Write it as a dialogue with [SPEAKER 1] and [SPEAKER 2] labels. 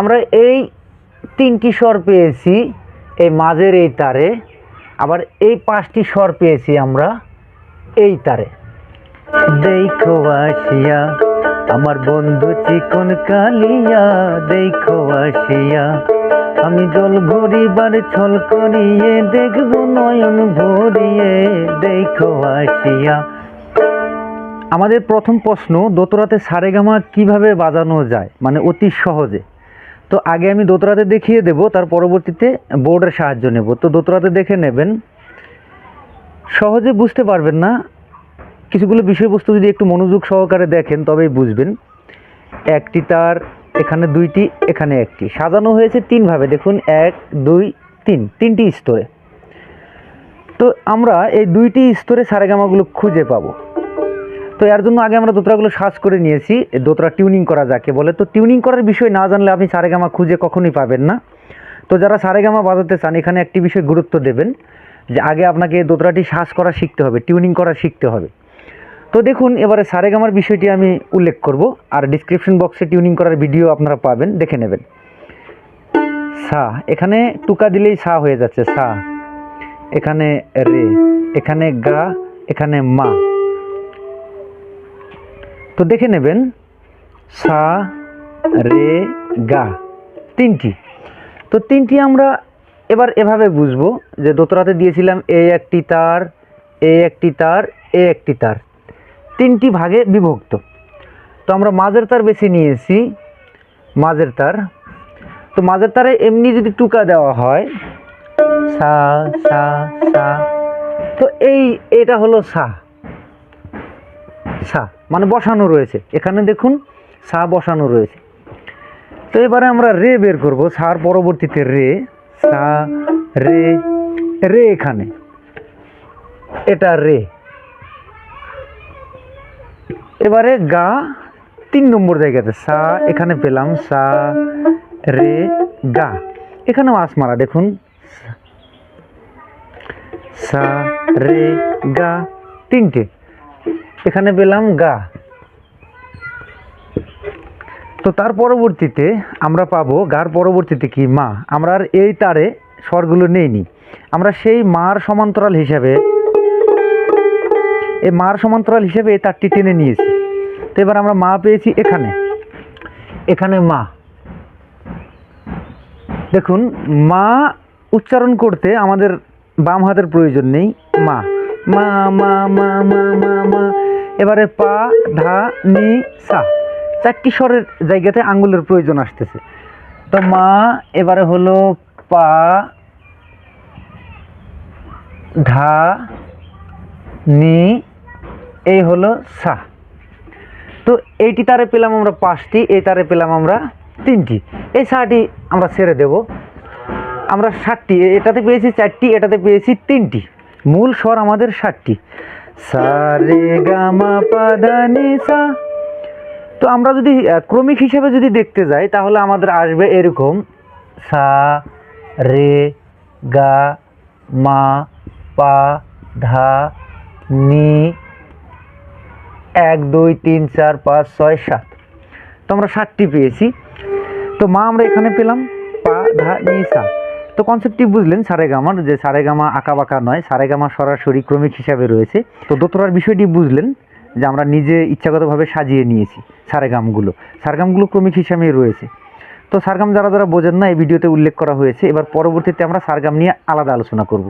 [SPEAKER 1] আমরা এই তিনটি স্বর পেয়েছি, এই মাঝের এই তারে, আবার এই পাঁচটি স্বর পেয়েছি আমরা এই তারে। দেখো আসিয়া, আমার বন্ধু চিকন কালিয়া, দেখো আসিয়া, আমি জল ভরিবার ছল করিয়ে দেখব নয়ন ভরিয়ে, দেখো আসিয়া। আমাদের প্রথম প্রশ্ন দোতরাতে সারেগামা কীভাবে বাজানো যায়? মানে অতি সহজে। তো আগে আমি দোতরাতে দেখিয়ে দেব, তার পরবর্তীতে বোর্ডের সাহায্য নেব। তো দোতরাতে দেখে নেবেন, সহজে বুঝতে পারবেন না, কিছুগুলো বিষয়বস্তু যদি একটু মনোযোগ সহকারে দেখেন, তবেই বুঝবেন। একটি তার, এখানে দুইটি, এখানে একটি। সাজানো হয়েছে তিনভাবে, দেখুন, এক, দুই, তিন, তিনটি স্তরে। তো আমরা এই দুইটি স্তরে সারেগামাগুলো খুঁজে পাবো। তো এর জন্য আগে আমরা দোতরাগুলো সার্চ করে নিয়েছি। দোতরা টিউনিং করা যাকে বলে। তো টিউনিং করার বিষয় না জানলে আপনি সারেগামা খুঁজে কখনোই পাবেন না। তো যারা সারেগামা বাজাতে চান, এখানে একটি বিষয় গুরুত্ব দেবেন, যে আগে আপনাকে দোতরাটি সার্চ করা শিখতে হবে টিউনিং করা শিখতে হবে। তো দেখুন, এবারে সারেগামার বিষয়টি আমি উল্লেখ করব, আর ডিসক্রিপশন বক্সে টিউনিং করার ভিডিও আপনারা পাবেন, দেখে নেবেন। সা, এখানে টুকা দিলেই সা হয়ে যাচ্ছে, সা। এখানে রে, এখানে গা, এখানে মা। তো দেখে নেবেন। সা, রে, গা, তিনটি। তো তিনটি আমরা এবার এভাবে বুঝব যে দোতরাতে দিয়েছিলাম এ একটি তার, এ একটি তার, এ একটি তার। তিনটি ভাগে বিভক্ত। তো আমরা মাঝের তার বেছে নিয়েছি, মাঝের তার। তো মাঝের তারে এমনি যদি টুকা দেওয়া হয়, সা সা সা। তো এই, এটা হলো সা। সা মানে বসানো রয়েছে। এখানে দেখুন, সা বসানো রয়েছে। তো এবারে আমরা রে বের করব, সার পরবর্তীতে রে, সা, রে রে এখানে। এটা রে। এবারে গা, তিন নম্বর জায়গাতে সা, এখানে পেলাম সা, রে, গা। এখানেও মাছ মারা, দেখুন। সা, রে, গা, তিনটে। এখানে পেলাম গা। তো তার পরবর্তীতে আমরা পাবো, গার পরবর্তীতে কি? মা। আমরা আর এই তারে স্বরগুলো নেইনি। আমরা সেই মার সমান্তরাল হিসাবে, এই মার সমান্তরাল হিসেবে এই তারটি টেনে নিয়েছি। তো এবার আমরা মা পেয়েছি এখানে। এখানে মা। দেখুন, মা উচ্চারণ করতে আমাদের বাম হাতের প্রয়োজন নেই। মা। মা মা মা মা মা মা। এবারে পা, ধা, নি, সা। চারটি স্বরের জায়গাতে আঙ্গুলের প্রয়োজন আসতেছে। তো মা, এবারে হলো পা, ধা, নি, এই হলো সা। তো এইটি তারে পেলাম আমরা পাঁচটি, এই তারে পেলাম আমরা তিনটি। এই সাটি আমরা ছেড়ে দেব। আমরা ষাটটি এটাতে পেয়েছি চারটি, এটাতে পেয়েছি তিনটি। মূল স্বর আমাদের ষাটটি সা রে গা মা পা ধা নি সা তো আমরা যদি ক্রমিক হিসেবে যদি দেখতে যাই, তাহলে আমাদের আসবে এরকম সা রে গা মা পা ধা নি, এক, দুই, তিন, চার, পাঁচ, ছয়, সাত। তো আমরা সাতটি পেয়েছি। তো মা আমরা এখানে পেলাম, পা ধা নি, সা। তো কনসেপ্টটি বুঝলেন, সারেগামার, যে সারেগামা আঁকা বাঁকা নয়, সারেগামা সরাসরি ক্রমিক হিসাবে রয়েছে। তো দোতরার বিষয়টি বুঝলেন যে আমরা নিজে ইচ্ছাগতভাবে সাজিয়ে নিয়েছি সারেগামগুলো। সারগামগুলো ক্রমিক হিসাবেই রয়েছে। তো সারগাম যারা যারা বোঝেন না, এই ভিডিওতে উল্লেখ করা হয়েছে। এবার পরবর্তীতে আমরা সারগাম নিয়ে আলাদা আলোচনা করব।